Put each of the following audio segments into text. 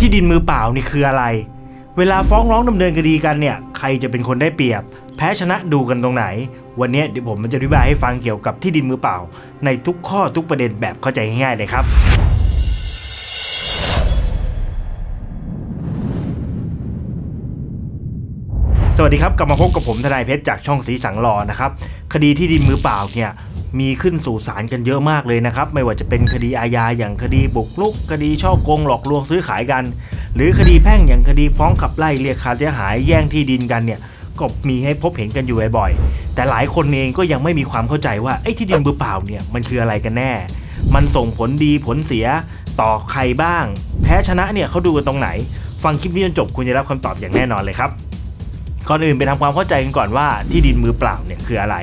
ที่ดินมือเปล่านี่คืออะไร เวลาฟ้องร้องดำเนินคดีกันเนี่ย ใครจะเป็นคนได้เปรียบ แพ้ชนะดูกันตรงไหน วันนี้เดี๋ยวผมจะอธิบายให้ฟังเกี่ยวกับที่ดินมือเปล่า ในทุกข้อทุกประเด็นแบบเข้าใจง่ายๆเลยครับ สวัสดีครับกลับมาพบกับผมทนายเพชรจากช่องสีสังรอนะครับคดีที่ดินมือเปล่าเนี่ยมีขึ้นสู่ศาลกันเยอะมากเลยนะครับไม่ว่าจะเป็นคดีอาญาอย่างคดีบุกรุก คดีช่อโกงหลอกลวงซื้อขายกัน หรือคดีแพ่งอย่างคดีฟ้องขับไล่เรียกค่าเสียหายแย่งที่ดินกันเนี่ยก็มีให้พบเห็นกันอยู่บ่อยๆแต่หลายคนเองก็ยังไม่มีความเข้าใจว่าไอ้ที่ดินมือเปล่าเนี่ยมันคืออะไรกันแน่ มันส่งผลดีผลเสียต่อใครบ้าง แพ้ชนะเนี่ยเขาดูกันตรงไหน ฟังคลิปนี้จนจบคุณจะรับคำตอบอย่างแน่นอนเลยครับ ก่อนอื่นไปทำความเข้าใจกันก่อนว่าที่ดินมือเปล่าเนี่ยคืออะไร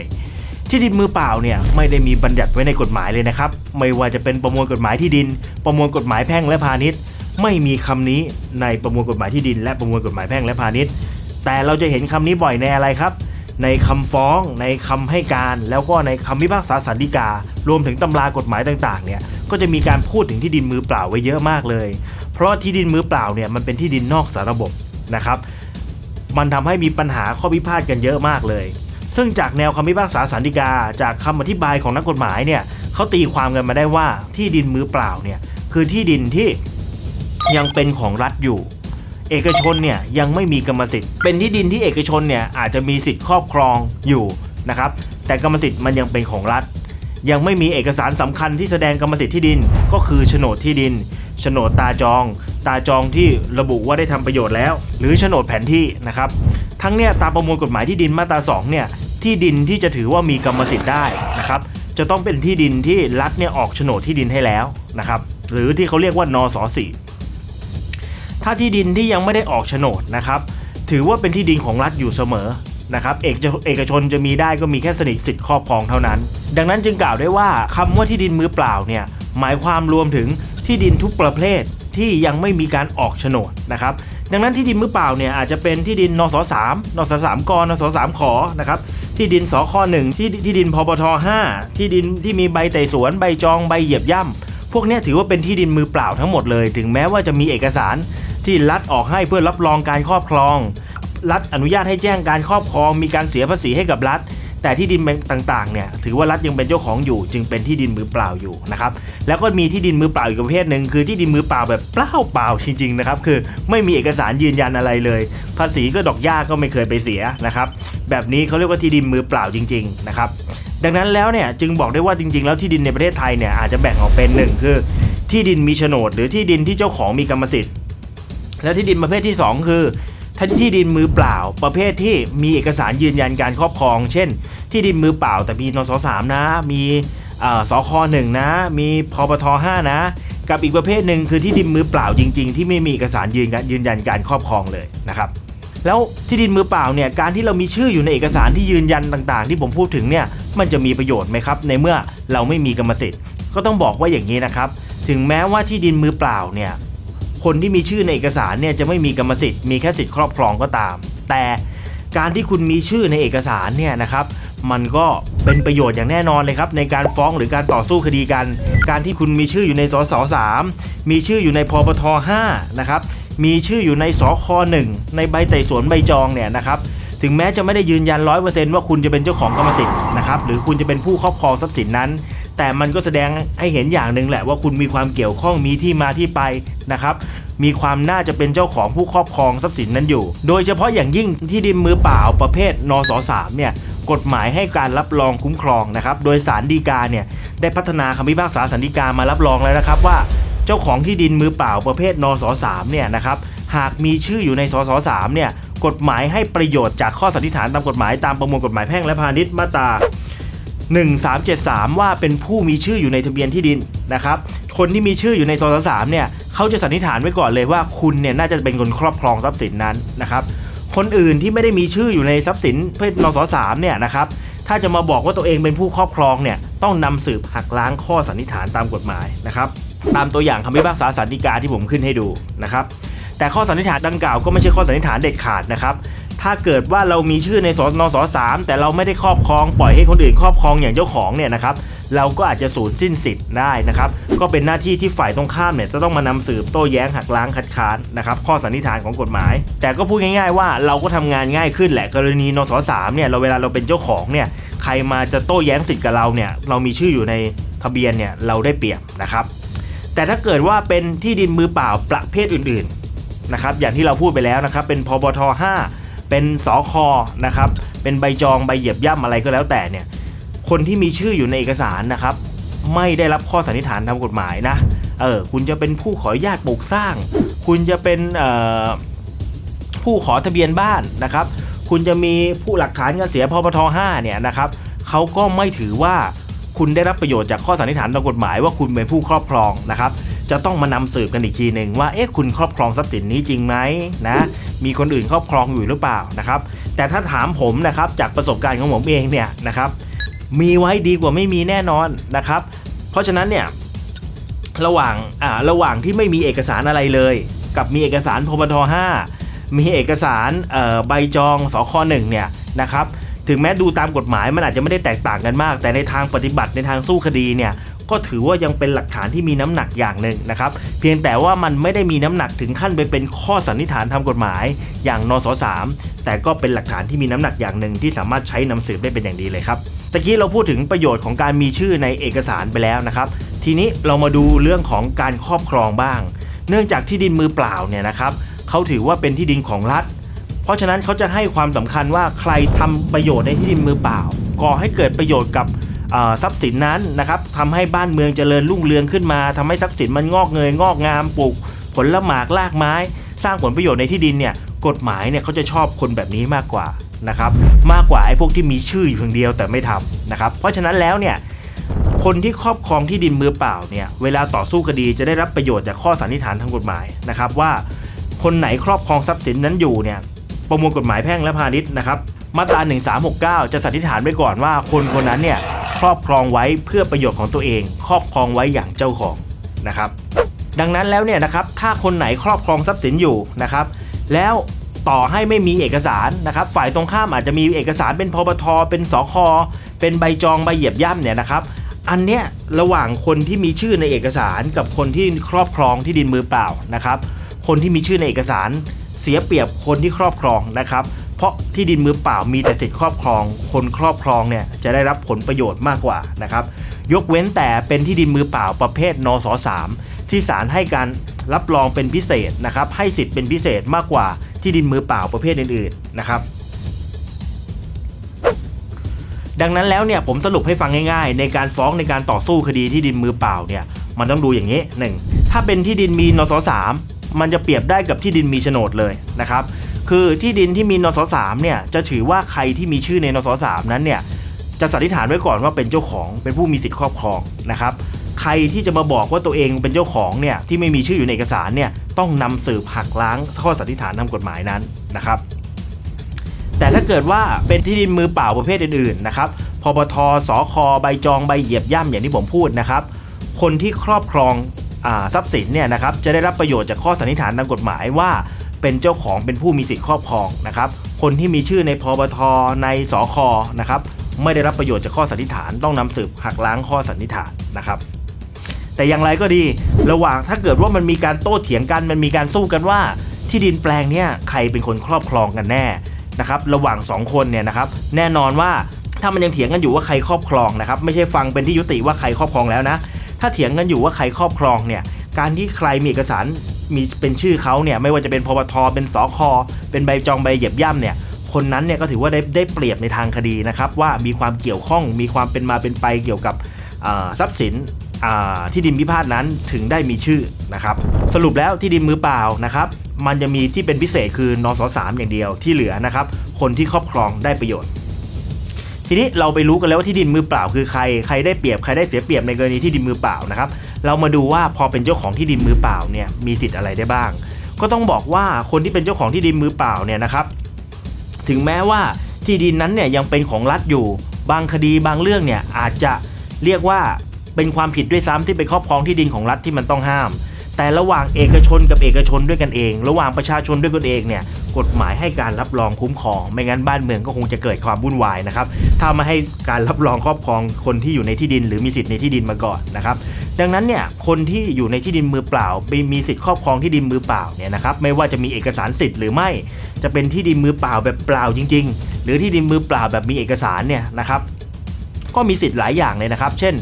ที่ดินมือเปล่าเนี่ยไม่ได้มีบัญญัติไว้ในกฎหมายเลยนะครับ ไม่ว่าจะเป็นประมวลกฎหมายที่ดิน ประมวลกฎหมายแพ่งและพาณิชย์ ไม่มีคำนี้ในประมวลกฎหมายที่ดิน และประมวลกฎหมายแพ่งและพาณิชย์ แต่เราจะเห็นคำนี้บ่อยในอะไรครับ ในคำฟ้องในคำให้การ แล้วก็ในคำพิพากษาสันติกา รวมถึงตำรากฎหมายต่างๆเนี่ยก็จะมีการพูดถึงที่ดินมือเปล่าไว้เยอะมากเลย เพราะที่ดินมือเปล่าเนี่ยมันเป็นที่ดินนอกสาระบบนะครับ มันทำให้มีปัญหาข้อพิพาทกันเยอะมากเลย ซึ่งจากแนวคำพิพากษาสันติกา จากคำอธิบายของนักกฎหมายเนี่ยเขาตีความกันมาได้ว่าที่ดินมือเปล่าเนี่ยคือที่ดินที่ยังเป็นของรัฐอยู่ เอกชนเนี่ยยังไม่มีกรรมสิทธิ์ เป็นที่ดินที่เอกชนเนี่ยอาจจะมีสิทธิ์ครอบครองอยู่นะครับ แต่กรรมสิทธิ์มันยังเป็นของรัฐ ยังไม่มีเอกสารสำคัญที่แสดงกรรมสิทธิ์ที่ดิน ก็คือโฉนดที่ดินโฉนดตาจอง ตาจองที่ระบุว่าได้ทำประโยชน์แล้ว หรือโฉนดแผนที่นะครับ ทั้งเนี่ยตามประมวลกฎหมายที่ดินมาตรา2เนี่ยที่ดินที่จะถือว่ามีกรรมสิทธิ์ได้นะครับจะต้องเป็นที่ดินที่รัฐเนี่ยออกโฉนดที่ดินให้แล้วนะครับ หรือที่เขาเรียกว่านสสี่ถ้าที่ดินที่ยังไม่ได้ออกโฉนดนะครับ ถือว่าเป็นที่ดินของรัฐอยู่เสมอนะครับเอกเอกชนจะมีได้ก็มีแค่สนิทสิทธิ์ครอบครองเท่านั้น ดังนั้นจึงกล่าวได้ว่าคำว่าที่ดินมือเปล่าเนี่ยหมายความรวมถึงที่ดินทุกประเภท ที่ยังไม่มีการออกโฉนดนะครับดังนั้นที่ดินมือเปล่าเนี่ยอาจจะเป็นที่ดินนสสามนสสามกนสสามขอนะครับที่ดินสคหนึ่งที่ที่ดินพบทห้าที่ดินที่มีใบไต่สวนใบจองใบเหยียบย่ำพวกนี้ถือว่าเป็นที่ดินมือเปล่าทั้งหมดเลย ถึงแม้ว่าจะมีเอกสารที่รัฐออกให้เพื่อรับรองการครอบครอง รัฐอนุญาตให้แจ้งการครอบครอง มีการเสียภาษีให้กับรัฐ แต่ที่ดินต่างๆเนี่ยถือว่ารัฐยังเป็นเจ้าของอยู่ จึงเป็นที่ดินมือเปล่าอยู่นะครับแล้วก็มีที่ดินมือเปล่าอีกประเภทหนึ่งคือที่ดินมือเปล่าแบบเปล่าเปล่าจริงๆนะครับคือไม่มีเอกสารยืนยันอะไรเลย ภาษีก็ดอกหญ้าก็ไม่เคยไปเสียนะครับแบบนี้เขาเรียกว่าที่ดินมือเปล่าจริงๆนะครับดังนั้นแล้วเนี่ยจึงบอกได้ว่าจริง ๆ แล้วที่ดินในประเทศไทยเนี่ยอาจจะแบ่งออกเป็นหนึ่งคือ ที่ดินมีโฉนด หรือที่ดินที่เจ้าของมีกรรมสิทธิ์ และที่ดินประเภทที่ 2 คือ ท่านที่ดินมือเปล่า ประเภทที่มีเอกสารยืนยันการครอบครอง เช่น ที่ดินมือเปล่า แต่มีนสสามนะ มีสคหนึ่งนะ มีพปทห้านะ กับอีกประเภทหนึ่งคือที่ดินมือเปล่าจริง ๆ ที่ไม่มีเอกสารยืนยืนยันการครอบครองเลยนะครับแล้วที่ดินมือเปล่าเนี่ยการที่เรามีชื่ออยู่ในเอกสารที่ยืนยันต่างๆ ที่ผมพูดถึงเนี่ยมันจะมีประโยชน์ไหมครับ ในเมื่อเราไม่มีกรรมสิทธิ์ก็ต้องบอกว่าอย่างนี้นะครับ ถึงแม้ว่าที่ดินมือเปล่าเนี่ย คนที่มีชื่อในเอกสารเนี่ยจะไม่มีกรรมสิทธิ์มีแค่สิทธิ์ครอบครองก็ตาม แต่การที่คุณมีชื่อในเอกสารเนี่ยนะครับ มันก็เป็นประโยชน์อย่างแน่นอนเลยครับ ในการฟ้องหรือการต่อสู้คดีกัน การที่คุณมีชื่ออยู่ในสสสามมีชื่ออยู่ในพปทห้านะครับมีชื่ออยู่ในสคหนึ่งในใบไต่สวนใบจองเนี่ยนะครับถึงแม้จะไม่ได้ยืนยัน100%ว่าคุณจะเป็นเจ้าของกรรมสิทธิ์นะครับหรือคุณจะเป็นผู้ครอบครองทรัพย์สินนั้น แต่มันก็แสดงให้เห็นอย่างหนึ่งแหละว่าคุณมีความเกี่ยวข้องมีที่มาที่ไปนะครับมีความน่าจะเป็นเจ้าของผู้ครอบครองทรัพย์สินนั้นอยู่ โดยเฉพาะอย่างยิ่งที่ดินมือเปล่าประเภทนสสามเนี่ยกฎหมายให้การรับรองคุ้มครองนะครับ โดยสารดีกาเนี่ยได้พัฒนาคำพิพากษาสันติกามารับรองแล้วนะครับว่าเจ้าของที่ดินมือเปล่าประเภทนสสามเนี่ยนะครับหากมีชื่ออยู่ในสสสามเนี่ยกฎหมายให้ประโยชน์จากข้อสันนิษฐานตามกฎหมายตามประมวลกฎหมายแพ่งและพาณิชย์มาตรา 1373 ว่าเป็นผู้มีชื่ออยู่ในทะเบียนที่ดินนะครับ คนที่มีชื่ออยู่ในสสสามเนี่ยเขาจะสันนิษฐานไว้ก่อนเลยว่าคุณเนี่ยน่าจะเป็นคนครอบครองทรัพย์สินนั้นนะครับ คนอื่นที่ไม่ได้มีชื่ออยู่ในทรัพย์สินเพศนสสามเนี่ยนะครับถ้าจะมาบอกว่าตัวเองเป็นผู้ครอบครองเนี่ยต้องนำสืบหักล้างข้อสันนิษฐานตามกฎหมายนะครับตามตัวอย่างคำพิพากษาสันติกาที่ผมขึ้นให้ดูนะครับแต่ข้อสันนิษฐานดังกล่าวก็ไม่ใช่ข้อสันนิษฐานเด็ดขาดนะครับ ถ้าเกิดว่าเรามีชื่อในสนสสามแต่เราไม่ได้ครอบครองปล่อยให้คนอื่นครอบครองอย่างเจ้าของเนี่ยนะครับเราก็อาจจะสูญสิ้นสิทธิ์ได้นะครับก็เป็นหน้าที่ที่ฝ่ายตรงข้ามเนี่ยจะต้องมานำสืบโต้แย้งหักล้างคัดค้านนะครับข้อสันนิษฐานของกฎหมาย แต่ก็พูดง่าย ๆ ว่าเราก็ทำงานง่ายขึ้นแหละกรณีนสสามเนี่ยเราเวลาเราเป็นเจ้าของเนี่ยใครมาจะโต้แย้งสิทธิ์กับเราเนี่ยเรามีชื่ออยู่ในทะเบียนเนี่ยเราได้เปรียบนะครับ แต่ถ้าเกิดว่าเป็นที่ดินมือเปล่าประเภทอื่นๆนะครับอย่างที่เราพูดไปแล้วนะครับเป็นพบท5 เป็นสคอนะครับเป็นใบจองใบเหยียบย่ำอะไรก็แล้วแต่เนี่ยคนที่มีชื่ออยู่ในเอกสารนะครับ ไม่ได้รับข้อสันนิษฐานทางกฎหมายนะเออคุณจะเป็นผู้ขออนุญาตปลูกสร้าง คุณจะเป็นผู้ขอทะเบียนบ้านนะครับ คุณจะมีผู้หลักฐานการเสียพบท5เนี่ยนะครับเขาก็ไม่ถือว่าคุณได้รับประโยชน์จากข้อสันนิษฐานทางกฎหมายว่าคุณเป็นผู้ครอบครองนะครับ จะต้องมานำสืบกันอีกทีหนึ่งว่าเอ๊ะคุณครอบครองทรัพย์สินนี้จริงไหมนะมีคนอื่นครอบครองอยู่หรือเปล่านะครับ แต่ถ้าถามผมนะครับจากประสบการณ์ของผมเองเนี่ยนะครับมีไว้ดีกว่าไม่มีแน่นอนนะครับ เพราะฉะนั้นเนี่ยระหว่างอ่าระหว่างที่ไม่มีเอกสารอะไรเลย กับมีเอกสารพบท5มีเอกสารใบจองสคหนึ่งเนี่ยนะครับถึงแม้ดูตามกฎหมายมันอาจจะไม่ได้แตกต่างกันมาก แต่ในทางปฏิบัติในทางสู้คดีเนี่ย ก็ถือว่ายังเป็นหลักฐานที่มีน้ำหนักอย่างหนึ่งนะครับ เพียงแต่ว่ามันไม่ได้มีน้ำหนักถึงขั้นไปเป็นข้อสันนิษฐานทางกฎหมาย อย่างนสสามแต่ก็เป็นหลักฐานที่มีน้ำหนักอย่างหนึ่งที่สามารถใช้นำสืบได้เป็นอย่างดีเลยครับตะกี้เราพูดถึงประโยชน์ของการมีชื่อในเอกสารไปแล้วนะครับ ทีนี้เรามาดูเรื่องของการครอบครองบ้าง เนื่องจากที่ดินมือเปล่าเนี่ยนะครับเขาถือว่าเป็นที่ดินของรัฐ เพราะฉะนั้นเขาจะให้ความสำคัญว่าใครทำประโยชน์ในที่ดินมือเปล่า ก่อให้เกิดประโยชน์กับ ทรัพย์สินนั้นนะครับทำให้บ้านเมืองเจริญรุ่งเรืองขึ้นมาทำให้ทรัพย์สินมันงอกเงยงอกงามปลูกผลละหมากลากไม้ สร้างผลประโยชน์ในที่ดินเนี่ยกฎหมายเนี่ยเขาจะชอบคนแบบนี้มากกว่านะครับมากกว่าไอ้พวกที่มีชื่ออยู่เพียงเดียวแต่ไม่ทำนะครับเพราะฉะนั้นแล้วเนี่ยคนที่ครอบครองที่ดินมือเปล่าเนี่ยเวลาต่อสู้คดีจะได้รับประโยชน์จากข้อสันนิษฐานทางกฎหมายนะครับว่า คนไหนครอบครองทรัพย์สินนั้นอยู่เนี่ยประมวลกฎหมายแพ่งและพาณิชย์นะครับมาตรา 1369 จะสันนิษฐานไว้ก่อนว่าคนคนนั้นเนี่ย ครอบครองไว้เพื่อประโยชน์ของตัวเอง ครอบครองไว้อย่างเจ้าของนะครับ ดังนั้นแล้วเนี่ยนะครับถ้าคนไหนครอบครองทรัพย์สินอยู่นะครับ แล้วต่อให้ไม่มีเอกสารนะครับ ฝ่ายตรงข้ามอาจจะมีเอกสารเป็นพบทเป็นสคเป็นใบจองใบเหยียบย่ำเนี่ยนะครับ อันเนี้ยระหว่างคนที่มีชื่อในเอกสารกับคนที่ครอบครองที่ดินมือเปล่านะครับ คนที่มีชื่อในเอกสารเสียเปรียบคนที่ครอบครองนะครับ เพราะที่ดินมือเปล่ามีแต่สิทธิครอบครอง คนครอบครองเนี่ยจะได้รับผลประโยชน์มากกว่านะครับ ยกเว้นแต่เป็นที่ดินมือเปล่าประเภทนสสามที่ศาลให้การรับรองเป็นพิเศษนะครับให้สิทธิ์เป็นพิเศษมากกว่าที่ดินมือเปล่าประเภทอื่นๆนะครับ ดังนั้นแล้วเนี่ยผมสรุปให้ฟังง่ายๆ ในการฟ้องในการต่อสู้คดีที่ดินมือเปล่าเนี่ยมันต้องดูอย่างนี้หนึ่งถ้าเป็นที่ดินมีนสสามมันจะเปรียบได้กับที่ดินมีโฉนดเลยนะครับ คือที่ดินที่มีนสสามเนี่ยจะถือว่าใครที่มีชื่อในนสสามนั้นเนี่ยจะสันนิษฐานไว้ก่อนว่าเป็นเจ้าของเป็นผู้มีสิทธิครอบครองนะครับใครที่จะมาบอกว่าตัวเองเป็นเจ้าของเนี่ยที่ไม่มีชื่ออยู่ในเอกสารเนี่ยต้องนำสืบหักล้างข้อสันนิษฐานทางกฎหมายนั้นนะครับแต่ถ้าเกิดว่าเป็นที่ดินมือเปล่าประเภทอื่นๆนะครับพบทสคใบจองใบเหยียบย่ำอย่างที่ผมพูดนะครับ คนที่ครอบครองอทรัพย์สินเนี่ยนะครับจะได้รับประโยชน์จากข้อสันนิษฐานทางกฎหมายว่า เป็นเจ้าของเป็นผู้มีสิทธิครอบครองนะครับคนที่มีชื่อในพบทในสคนะครับไม่ได้รับประโยชน์จากข้อสันนิษฐานต้องนำสืบหักล้างข้อสันนิษฐานนะครับแต่อย่างไรก็ดีระหว่างถ้าเกิดว่ามันมีการโต้เถียงกันมันมีการสู้กันว่า ที่ดินแปลงเนี่ยใครเป็นคนครอบครองกันแน่นะครับระหว่างสองคนเนี่ยนะครับแน่นอนว่าถ้ามันยังเถียงกันอยู่ว่าใครครอบครองนะครับไม่ใช่ฟังเป็นที่ยุติว่าใครครอบครองแล้วนะ ถ้าเถียงกันอยู่ว่าใครครอบครองเนี่ย การที่ใครมีเอกสารมีเป็นชื่อเขาเนี่ยไม่ว่าจะเป็นพบทเป็นสคเป็นใบจองใบเหยียบย่ำเนี่ยคนนั้นเนี่ยก็ถือว่าได้ได้เปรียบในทางคดีนะครับว่ามีความเกี่ยวข้องมีความเป็นมาเป็นไปเกี่ยวกับทรัพย์สินที่ดินพิพาทนั้นถึงได้มีชื่อนะครับสรุปแล้วที่ดินมือเปล่านะครับมันจะมีที่เป็นพิเศษคือนสสามอย่างเดียวที่เหลือนะครับคนที่ครอบครองได้ประโยชน์ ทีนี้เราไปรู้กันแล้วว่าที่ดินมือเปล่าคือใครใครได้เปรียบใครได้เสียเปรียบในกรณีที่ดินมือเปล่านะครับ เรามาดูว่าพอเป็นเจ้าของที่ดินมือเปล่าเนี่ยมีสิทธิ์อะไรได้บ้าง ก็ต้องบอกว่าคนที่เป็นเจ้าของที่ดินมือเปล่าเนี่ยนะครับ ถึงแม้ว่าที่ดินนั้นเนี่ยยังเป็นของรัฐอยู่ บางคดีบางเรื่องเนี่ยอาจจะเรียกว่าเป็นความผิดด้วยซ้ำที่ไปครอบครองที่ดินของรัฐที่มันต้องห้าม แต่ระหว่างเอกชนกับเอกชนด้วยกันเอง ระหว่างประชาชนด้วยกันเองเนี่ยกฎหมายให้การรับรองคุ้มครอง ไม่งั้นบ้านเมืองก็คงจะเกิดความวุ่นวายนะครับถ้าไมาให้การรับรองครอบครองคนที่อยู่ในที่ดิน หรือมีสิทธิ์ในที่ดินมาก่อนนะครับดังนั้นเนี่ยคนที่อยู่ในที่ดินมือเปล่ามีมีสิทธิ์ครอบครองที่ดินมือเปล่าเนี่ยนะครับไม่ว่าจะมีเอกสารสิทธิ์หรือไม่ จะเป็นที่ดินมือเปล่าแบบเปล่าจริง ๆ หรือที่ดินมือเปล่าแบบมีเอกสารเนี่ยนะครับก็มีสิทธิ์หลายอย่างเลยนะครับ เช่น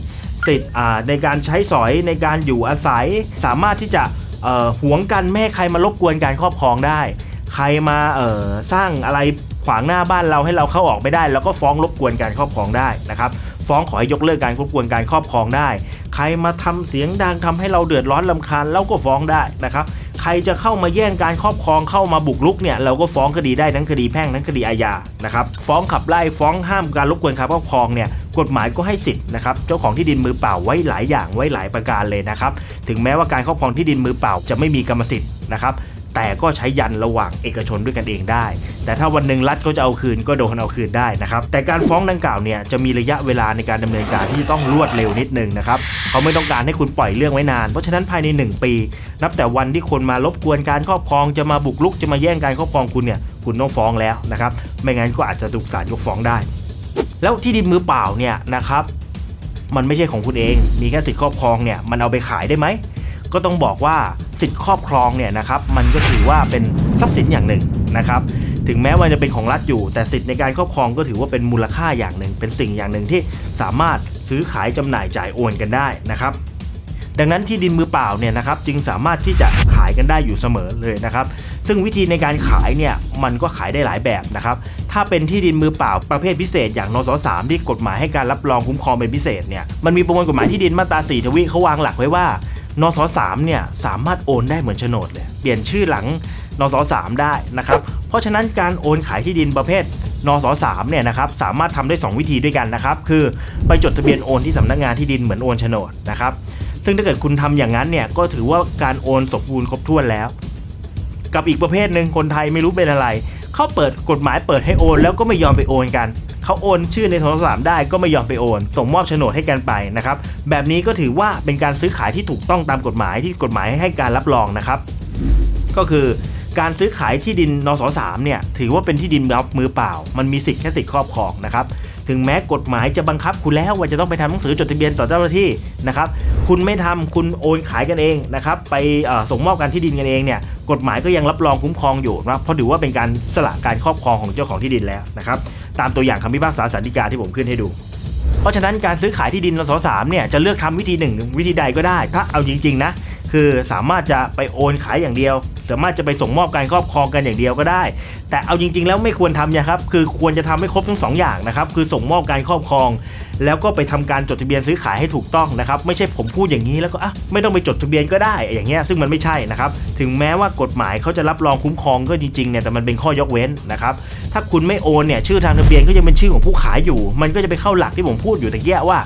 สิทธิ์อ่าในการใช้สอยในการอยู่อาศัย สามารถที่จะเอ่อหวงกันไม่ให้ใครมารบกวนการครอบครองได้ ใครมาสร้างอะไรขวางหน้าบ้านเราให้เราเข้าออกไม่ได้ แล้วก็ฟ้องรบกวนการครอบครองได้นะครับฟ้องขอให้ยกเลิกการรบกวนการครอบครองได้ ใครมาทำเสียงดังทำให้เราเดือดร้อนลำคาญเราก็ฟ้องได้นะครับ ครจะเข้ามาแย่งการครอบครองเข้ามาบุกรุกเนี่ยเราก็ฟ้องคดีได้ทั้งคดีแพ่งทั้งคดีอาญานะครับฟ้องขับไล่ฟ้องห้ามการรบกวนการครอบครองเนี่ยกฎหมายก็ให้สิทธิ์นะครับเจ้าของที่ดินมือเปล่าไว้หลายอย่างไว้หลายประการเลยนะครับถึงแม้ว่าการครอบครองที่ดินมือเปล่าจะไม่มีกรรมสิทธิ์นะครับ แต่ก็ใช้ยันระหว่างเอกชนด้วยกันเองได้ แต่ถ้าวันหนึ่งรัฐเขาจะเอาคืนก็โดนเอาคืนได้นะครับ แต่การฟ้องดังกล่าวเนี่ยจะมีระยะเวลาในการดำเนินการที่ต้องรวดเร็วนิดนึงนะครับ เขาไม่ต้องการให้คุณปล่อยเรื่องไว้นาน เพราะฉะนั้นภายใน 1 ปี นับแต่วันที่คนมารบกวนการครอบครองจะมาบุกรุกจะมาแย่งการครอบครองคุณเนี่ยคุณต้องฟ้องแล้วนะครับ ไม่งั้นก็อาจจะถูกศาลยกฟ้องได้ แล้วที่ดินมือเปล่าเนี่ยนะครับ มันไม่ใช่ของคุณเอง มีแค่สิทธิครอบครองเนี่ย มันเอาไปขายได้ไหม ก็ต้องบอกว่าสิทธิ์ครอบครองเนี่ยนะครับมันก็ถือว่าเป็นทรัพย์สินอย่างหนึ่งนะครับถึงแม้ว่าจะเป็นของรัฐอยู่ แต่สิทธิ์ในการครอบครองก็ถือว่าเป็นมูลค่าอย่างหนึ่ง เป็นสิ่งอย่างหนึ่งที่สามารถซื้อขายจำหน่ายจ่ายโอนกันได้นะครับดังนั้นที่ดินมือเปล่าเนี่ยนะครับจึงสามารถที่จะขายกันได้อยู่เสมอเลยนะครับซึ่งวิธีในการขายเนี่ยมันก็ขายได้หลายแบบนะครับถ้าเป็นที่ดินมือเปล่าประเภทพิเศษ อย่างนสสามที่กฎหมายให้การรับรองคุ้มครองเป็นพิเศษเนี่ยมันมีประมวลกฎหมายที่ดินมาตรา4ทวีเขาวางหลักไว้ว่า นสสามเนี่ยสามารถโอนได้เหมือนโฉนดเลย เปลี่ยนชื่อหลังนสสามได้นะครับ เพราะฉะนั้นการโอนขายที่ดินประเภทนสสามเนี่ยนะครับสามารถทำได้ 2 วิธีด้วยกันนะครับ คือไปจดทะเบียนโอนที่สำนักงานที่ดินเหมือนโอนโฉนดนะครับ ซึ่งถ้าเกิดคุณทำอย่างนั้นเนี่ยก็ถือว่าการโอนสมบูรณ์ครบถ้วนแล้ว กับอีกประเภทหนึ่งคนไทยไม่รู้เป็นอะไร เขาเปิดกฎหมายเปิดให้โอน แล้วก็ไม่ยอมไปโอนกัน เขาโอนชื่อในโทรศัพท์ได้ก็ไม่ยอมไปโอน ส่งมอบโฉนดให้กันไปนะครับแบบนี้ก็ถือว่าเป็นการซื้อขายที่ถูกต้องตามกฎหมายที่กฎหมายให้การรับรองนะครับ ก็คือการซื้อขายที่ดินนสสามเนี่ยถือว่าเป็นที่ดินรับมือเปล่า มันมีสิทธิ์แค่สิทธิ์ครอบครองนะครับถึงแม้กฎหมายจะบังคับคุณแล้วว่าจะต้องไปทำหนังสือจดทะเบียนต่อเจ้าหน้าที่นะครับ คุณไม่ทำคุณโอนขายกันเองนะครับไปส่งมอบการที่ดินกันเองเนี่ยกฎหมายก็ยังรับรองคุ้มครองอยู่นะเพราะถือว่าเป็นการสละการครอบครองของเจ้าของที่ดินแล้วนะครับ ตามตัวอย่างคำพิพากษาสันติกาที่ผมขึ้นให้ดูเพราะฉะนั้นการซื้อขายที่ดินนสสามเนี่ยจะเลือกทำวิธีหนึ่งวิธีใดก็ได้ ถ้าเอาจริงๆนะ คือสามารถจะไปโอนขายอย่างเดียว สามารถจะไปส่งมอบการครอบครองกันอย่างเดียวก็ได้ แต่เอาจริง ๆ แล้วไม่ควรทำนะครับคือควรจะทำให้ครบทั้งสองอย่างนะครับคือส่งมอบการครอบครอง แล้วก็ไปทำการจดทะเบียนซื้อขายให้ถูกต้องนะครับไม่ใช่ผมพูดอย่างนี้แล้วก็อะไม่ต้องไปจดทะเบียนก็ได้อย่างเงี้ยซึ่งมันไม่ใช่นะครับถึงแม้ว่ากฎหมายเขาจะรับรองคุ้มครองก็จริงๆเนี่ยแต่มันเป็นข้อยกเว้นนะครับถ้าคุณไม่โอนเนี่ยชื่อทางทะเบียนก็ยังเป็นชื่อของผู้ขายอยู่ มันก็จะไปเข้าหลักที่ผมพูดอยู่ตะเกียว่า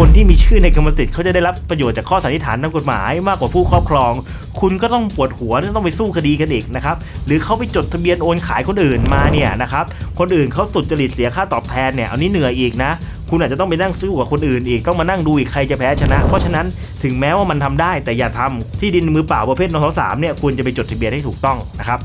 คนที่มีชื่อในกรรมสิทธิ์เขาจะได้รับประโยชน์จากข้อสันนิษฐานทางกฎหมายมากกว่าผู้ครอบครอง คุณก็ต้องปวดหัวต้องไปสู้คดีกันอีกนะครับหรือเขาไปจดทะเบียนโอนขายคนอื่นมาเนี่ยนะครับคนอื่นเขาสุดจริตเสียค่าตอบแทนเนี่ยเอันนี้เหนื่อยอีกนะคุณอาจจะต้องไปนั่งสู้กับคนอื่นอีกต้องมานั่งดูอีกใครจะแพ้ชนะ เพราะฉะนั้นถึงแม้ว่ามันทำได้แต่อย่าทำที่ดินมือเปล่าประเภทนสสามเนี่ยควรจะไปจดทะเบียนให้ถูกต้องนะครับ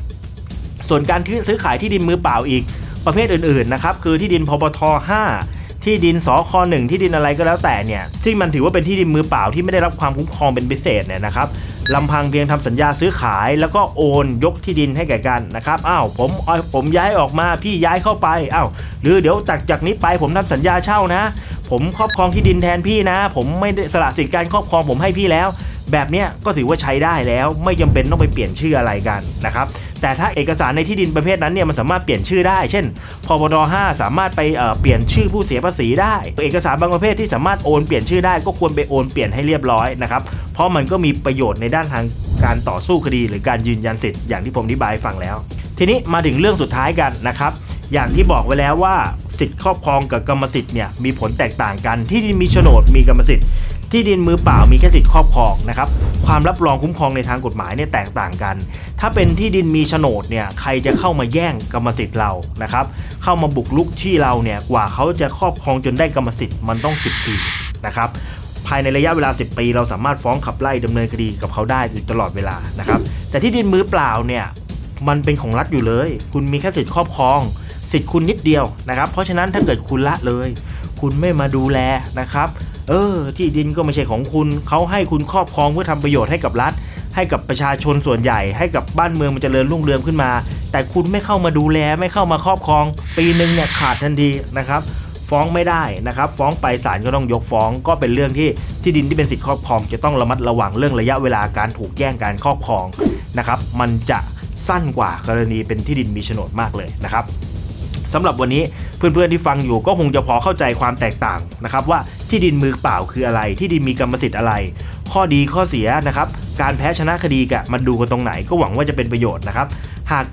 ส่วนการซื้อขายที่ดินมือเปล่าอีกประเภทอื่นๆนะครับคือที่ดินพบท5 ที่ดินสอคอหนึ่งที่ดินอะไรก็แล้วแต่เนี่ยที่มันถือว่าเป็นที่ดินมือเปล่าที่ไม่ได้รับความคุ้มครองเป็นพิเศษเนี่ยนะครับลำพังเพียงทำสัญญาซื้อขาย แล้วก็โอนยกที่ดินให้แก่กันนะครับอ้าวผมเอผมย้ายออกมาพี่ย้ายเข้าไปอ้าวหรือเดี๋ยวจากจากนี้ไปผมทำสัญญาเช่านะ ผมครอบครองที่ดินแทนพี่นะ ผมไม่ได้สละสิทธิการครอบครองผมให้พี่แล้ว แบบเนี้ยก็ถือว่าใช้ได้แล้วไม่จำเป็นต้องไปเปลี่ยนชื่ออะไรกันนะครับ แต่ถ้าเอกสารในที่ดินประเภทนั้นเนี่ยมันสามารถเปลี่ยนชื่อได้ เช่นพบด5สามารถไปเปลี่ยนชื่อผู้เสียภาษีได้ เอกสารบางประเภทที่สามารถโอนเปลี่ยนชื่อได้ก็ควรไปโอนเปลี่ยนให้เรียบร้อยนะครับ เพราะมันก็มีประโยชน์ในด้านทางการต่อสู้คดี หรือการยืนยันสิทธิ์อย่างที่ผมอธิบายฟังแล้ว ทีนี้มาถึงเรื่องสุดท้ายกันนะครับอย่างที่บอกไว้แล้วว่าสิทธิ์ครอบครองกับกรรมสิทธิ์เนี่ยมีผลแตกต่างกันที่ดินมีโฉนดมีกรรมสิทธิ์ ที่ดินมือเปล่ามีแค่สิทธิ์ครอบครองนะครับความรับรองคุ้มครองในทางกฎหมายเนี่ยแตกต่างกัน ถ้าเป็นที่ดินมีโฉนดเนี่ยใครจะเข้ามาแย่งกรรมสิทธิ์เรานะครับเข้ามาบุกลุกที่เราเนี่ยกว่าเขาจะครอบครองจนได้กรรมสิทธิ์มันต้อง 10 ปีนะครับภายในระยะเวลา 10 ปี เราสามารถฟ้องขับไล่ดำเนินคดีกับเขาได้อยู่ตลอดเวลานะครับแต่ที่ดินมือเปล่าเนี่ยมันเป็นของรัฐอยู่เลย คุณมีแค่สิทธิ์ครอบครอง สิทธิ์คุณนิดเดียวนะครับ เพราะฉะนั้นถ้าเกิดคุณละเลย คุณไม่มาดูแลนะครับ เออ ที่ดินก็ไม่ใช่ของคุณ เขาให้คุณครอบครองเพื่อทำประโยชน์ให้กับรัฐ ให้กับประชาชนส่วนใหญ่ ให้กับบ้านเมืองมันจเจริญรุ่งเรืองขึ้นมา แต่คุณไม่เข้ามาดูแลไม่เข้ามาครอบครอง ปีหนึ่งเนี่ยขาดทันทีนะครับฟ้องไม่ได้นะครับ ฟ้องไปศาลก็ต้องยกฟ้องก็เป็นเรื่องที่ที่ดินที่เป็นสิทธิครอบครองจะต้องระมัดระวังเรื่องระยะเวลาการถูกแย่งการครอบครองนะครับ มันจะสั้นกว่ากรณีเป็นที่ดินมีโฉนดมากเลยนะครับสำหรับวันนี้เพื่อนๆที่ฟังอยู่ก็คงจะพอเข้าใจความแตกต่างนะครับว่า ที่ดินมือเปล่าคืออะไร ที่ดินมีกรรมสิทธิ์อะไร ข้อดีข้อเสียนะครับ การแพ้ชนะคดีกะมันดูกันตรงไหนก็หวังว่าจะเป็นประโยชน์นะครับ หาก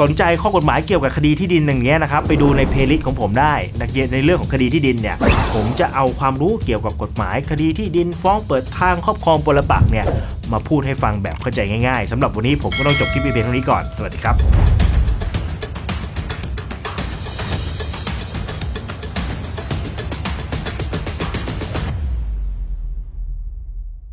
สนใจข้อกฎหมายเกี่ยวกับคดีที่ดินอย่างเงี้ยนะครับ ไปดูในเพลย์ลิสต์ของผมได้ในเรื่องของคดีที่ดินเนี่ย ผมจะเอาความรู้เกี่ยวกับกฎหมาย คดีที่ดินฟ้องเปิดทางครอบครองปรปักเนี่ยมาพูดให้ฟังแบบเข้าใจง่ายๆสำหรับวันนี้ผมก็ต้องจบคลิปเพียงเท่านี้ก่อนสวัสดีครับ